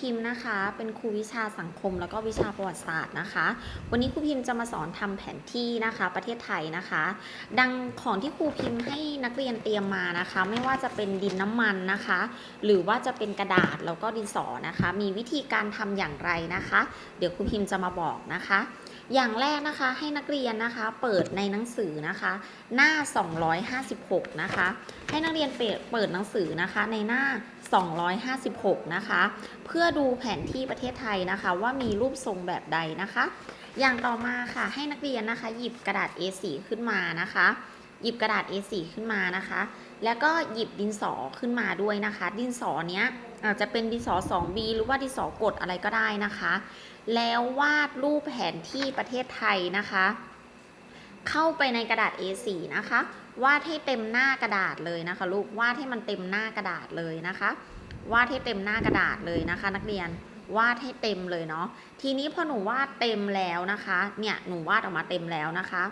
พิมพ์นะคะเป็นครูวิชาสังคมแล้วก็วิชาประวัติศาสตร์นะคะ วันนี้ครูพิมพ์จะมาสอนทำแผนที่นะคะประเทศไทยนะคะ ดังของที่ครูพิมพ์ให้นักเรียนเตรียมมานะคะ ไม่ว่าจะเป็นดินน้ำมันนะคะ หรือว่าจะเป็นกระดาษแล้วก็ดินสอนะคะ มีวิธีการทำอย่างไรนะคะ เดี๋ยวครูพิมพ์จะมาบอกนะคะ อย่างแรกนะคะให้นักเรียนนะคะเปิดในหนังสือนะคะ หน้า 256 นะคะ ให้นักเรียนเปิดเปิดหนังสือนะคะในหน้า 256 นะคะ เพื่อดูแผนที่ประเทศไทยนะคะ ว่ามีรูปทรงแบบใดนะคะ อย่างต่อมาค่ะให้นักเรียนนะคะ หยิบกระดาษ A4 ขึ้นมานะคะ หยิบกระดาษ A4 ขึ้นมานะคะ แล้วก็หยิบดินสอขึ้นมาด้วยนะคะ ดินสอเนี้ยอาจจะเป็นดินสอ 2B หรือว่าดินสอกดอะไรก็ได้นะคะ แล้ววาดรูปแผนที่ประเทศไทยนะคะ เข้าไปในกระดาษ A4 นะคะ วาดให้เต็มหน้ากระดาษเลยนะคะ ลูกวาดให้มันเต็มหน้ากระดาษเลยนะคะ วาดให้เต็มหน้ากระดาษเลยนะคะ นักเรียนวาดให้เต็มเลยเนาะทีนี้พอหนูวาดเต็มแล้วนะคะ เนี่ยหนูวาดออกมาเต็มแล้วนะคะ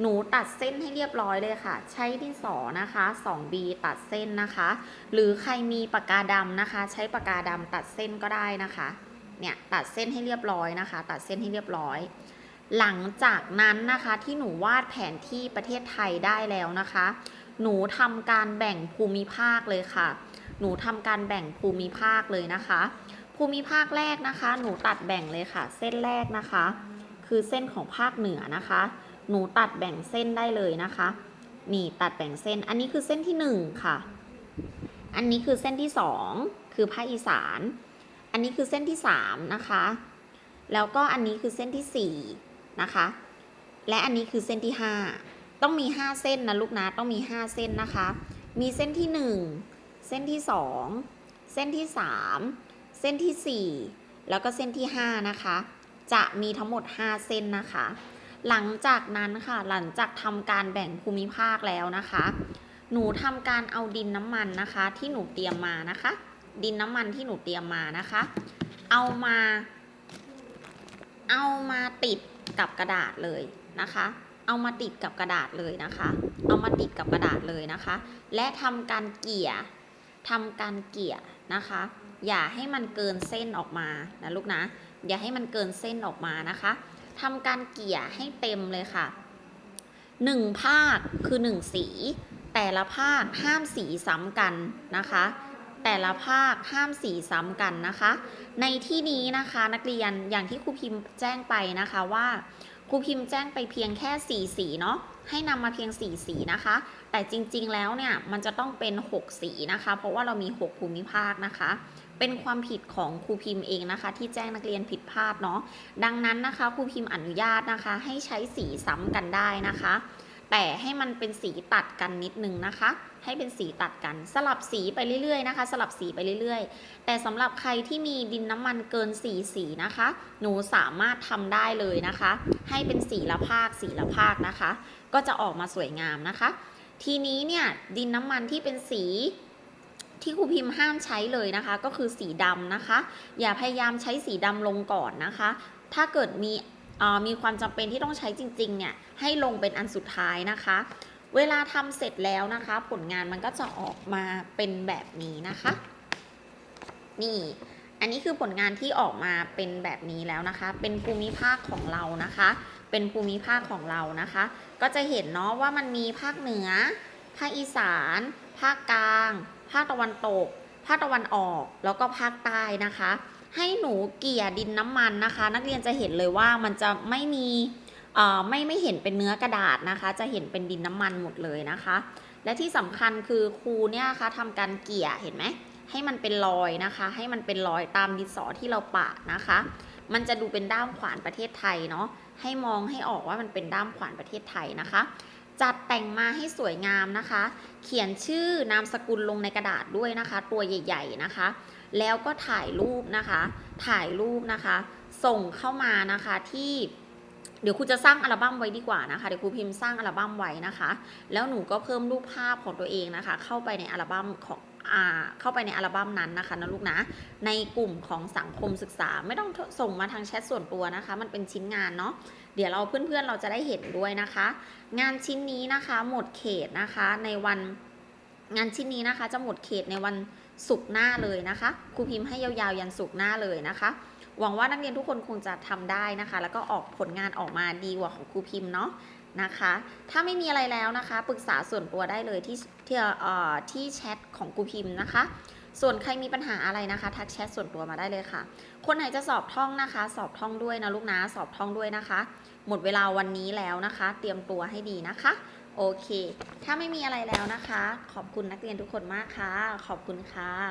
หนูตัดเส้นให้เรียบร้อยเลยค่ะ ใช้ดินสอนะคะ 2B ตัดเส้นนะคะ หรือใครมีปากกาดำนะคะ ใช้ปากกาดำตัดเส้นก็ได้นะคะ เนี่ยตัดเส้นให้เรียบร้อยนะคะ ตัดเส้นให้เรียบร้อย หลังจากนั้นนะคะที่หนูวาดแผนที่ประเทศไทยได้แล้วนะคะ หนูทำการแบ่งภูมิภาคเลยค่ะ หนูทำการแบ่งภูมิภาคเลยนะคะ ภูมิภาคแรกนะคะ หนูตัดแบ่งเลยค่ะ เส้นแรกนะคะ คือเส้นของภาคเหนือนะคะ หนูตัดแบ่งเส้นได้เลยนะคะ นี่ตัดแบ่งเส้น อันนี้คือเส้นที่หนึ่งค่ะ อันนี้คือเส้นที่สองคือภาคอีสาน อันนี้คือเส้นที่สามนะคะ แล้วก็อันนี้คือเส้นที่สี่นะคะ และอันนี้คือเส้นที่ห้าต้องมีห้าเส้นนะลูกนะ ต้องมีห้าเส้นนะคะ มีเส้นที่หนึ่งเส้นที่สองเส้นที่สามเส้นที่สี่แล้วก็เส้นที่ห้านะคะ จะมีทั้งหมด 5 เส้นนะคะ หลังจากนั้นค่ะหลังจากทำการแบ่งภูมิภาคแล้วนะคะ หนูทำการเอาดินน้ำมันนะคะ ที่หนูเตรียมมานะคะ ดินน้ำมันที่หนูเตรียมมานะคะ เอามา เอามาติดกับกระดาษเลยนะคะ เอามาติดกับกระดาษเลยนะคะ เอามาติดกับกระดาษเลยนะคะ และทำการเกี่ยทำการเกี่ยนะคะ อย่าให้มันเกินเส้นออกมานะลูกนะ อย่าให้มันเกินเส้นออกมานะคะ ทำการเกี่ยให้เต็มเลยค่ะหนึ่งภาคคือหนึ่งสี แต่ละภาคห้ามสีซ้ำกันนะคะ แต่ละภาคห้ามสีซ้ำกันนะคะ ในที่นี้นะคะนักเรียนอย่างที่ครูพิมพ์แจ้งไปนะคะว่า ครูพิมพ์แจ้งไปเพียงแค่สีสีเนาะให้นำมาเพียงสีสีนะคะ แต่จริงๆแล้วเนี่ยมันจะต้องเป็น 6 สีนะคะ เพราะว่าเรามี 6 ภูมิภาคนะคะ เป็นความผิดของครูพิมพ์เองนะคะ ที่แจ้งนักเรียนผิดพลาดเนาะดังนั้นนะคะครูพิมพ์อนุญาตนะคะ ให้ใช้สีซ้ำกันได้นะคะ แต่ให้มันเป็นสีตัดกันนิดนึงนะคะ ให้เป็นสีตัดกันสลับสีไปเรื่อยๆนะคะ สลับสีไปเรื่อยๆ แต่สำหรับใครที่มีดินน้ำมันเกินสีสีนะคะ หนูสามารถทำได้เลยนะคะ ให้เป็นสีละภาคสีละภาคนะคะ ก็จะออกมาสวยงามนะคะ ทีนี้เนี่ยดินน้ำมันที่เป็นสีที่ครูพิมพ์ห้ามใช้เลยนะคะ ก็คือสีดำนะคะ อย่าพยายามใช้สีดำลงก่อนนะคะ ถ้าเกิดมี มีความจำเป็นที่ต้องใช้จริงๆเนี่ยให้ลงเป็นอันสุดท้ายนะคะ เวลาทำเสร็จแล้วนะคะ ผลงานมันก็จะออกมาเป็นแบบนี้นะคะ นี่อันนี้คือผลงานที่ออกมาเป็นแบบนี้แล้วนะคะ เป็นภูมิภาคของเรานะคะ เป็นภูมิภาคของเรานะคะ ก็จะเห็นเนาะว่ามันมีภาคเหนือ ภาคอีสาน ภาคกลาง ภาคตะวันตก ภาคตะวันออก แล้วก็ภาคใต้นะคะ ให้หนูเกี่ยดินน้ำมันนะคะ นักเรียนจะเห็นเลยว่ามันจะไม่มีเอ่อไม่ไม่เห็นเป็นเนื้อกระดาษนะคะ จะเห็นเป็นดินน้ำมันหมดเลยนะคะ และที่สำคัญคือครูเนี่ยคะทำการเกี่ยเห็นไหมให้มันเป็นรอยนะคะ ให้มันเป็นรอยตามดินสอที่เราปะนะคะ มันจะดูเป็นด้ามขวานประเทศไทยเนาะให้มองให้ออกว่ามันเป็นด้ามขวานประเทศไทยนะคะ จัดแต่งมาให้สวยงามนะคะ เขียนชื่อนามสกุลลงในกระดาษด้วยนะคะ ตัวใหญ่ ๆนะคะ แล้วก็ถ่ายรูปนะคะ ถ่ายรูปนะคะ ส่งเข้ามานะคะที่เดี๋ยวครูจะสร้างอัลบั้มไว้ดีกว่านะคะ เดี๋ยวครูพิมพ์สร้างอัลบั้มไว้นะคะ แล้วหนูก็เพิ่มรูปภาพของตัวเองนะคะ เข้าไปในอัลบั้มของ เข้าไปในอัลบั้มนั้นนะคะนะลูกนะ ในกลุ่มของสังคมศึกษาไม่ต้องส่งมาทางแชทส่วนตัวนะคะ มันเป็นชิ้นงานเนาะเดี๋ยวเราเพื่อนๆเราจะได้เห็นด้วยนะคะ งานชิ้นนี้นะคะหมดเขตนะคะในวันงานชิ้นนี้นะคะ จะหมดเขตในวันสุกร์หน้าเลยนะคะครูพิมพ์ให้ยาวๆยันสุกร์หน้าเลยนะคะ หวังว่านักเรียนทุกคนคงจะทำได้นะคะ แล้วก็ออกผลงานออกมาดีกว่าของครูพิมพ์เนาะ นะคะ ถ้าไม่มีอะไรแล้วนะคะ ปรึกษาส่วนตัวได้เลยที่ที่เอ่อที่แชทของครูพิมพ์นะคะ ส่วนใครมีปัญหาอะไรนะคะ ทักแชทส่วนตัวมาได้เลยค่ะ คนไหนจะสอบท่องนะคะ สอบท่องด้วยนะลูกนะ สอบท่องด้วยนะคะ หมดเวลาวันนี้แล้วนะคะ เตรียมตัวให้ดีนะคะ โอเค ถ้าไม่มีอะไรแล้วนะคะ ขอบคุณนักเรียนทุกคนมากค่ะ ขอบคุณค่ะ